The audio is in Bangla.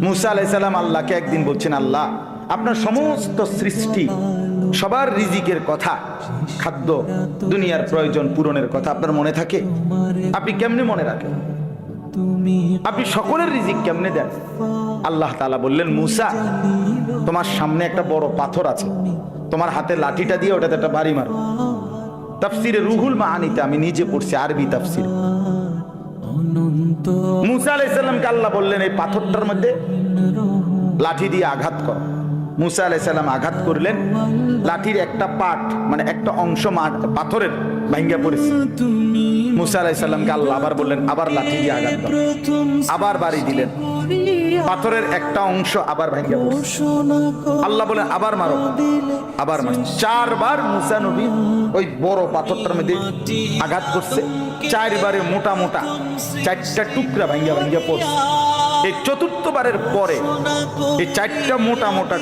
মুসা আলাইসাল্লাম আল্লাহকে একদিন বলছেন, আল্লাহ, আপনার সমস্ত সৃষ্টি সবার রিজিকের কথা, খাদ্য, দুনিয়ার প্রয়োজন পূরণের কথা আপনার মনে থাকে? আপনি কেমনে মনে রাখেন? আপনি সকলের রিজিক কেমনে দেন? আল্লাহ তালা বললেন, মুসা, তোমার সামনে একটা বড় পাথর আছে। তোমার হাতে লাঠিটা দিয়ে ওটাতে একটা বাড়ি মারো। তাফসিরে রুহুল মাহানিতে আমি নিজে পড়ছি আরবি তাফসির। মুসা আলাইসাল্লামকে আল্লাহ বললেন এই পাথরটার মধ্যে লাঠি দিয়ে আঘাত কর। মুসা আলাইসাল্লাম আঘাত করলেন। লাঠির একটা পাট মানে একটা অংশ পাথরের ভাঙ্গা পড়েছে। মুসা আলাইসাল্লামকে আল্লাহ আবার বললেন আবার লাঠি দিয়ে আঘাত আবার বাড়ি দিলেন। পাথরের একটা অংশ আবার ভেঙে আল্লাহ বলে, আবার মারো আবার মারো। চারবার মুসা নবী ওই বড় পাথরটার মধ্যে আঘাত করছে। চারবারে মোটা মোটা চারটা টুকরা ভাঙ্গা ভাঙ্গা পড়ছে। এই চতুর্থবারের পরে এই চারটা মোটা মোটা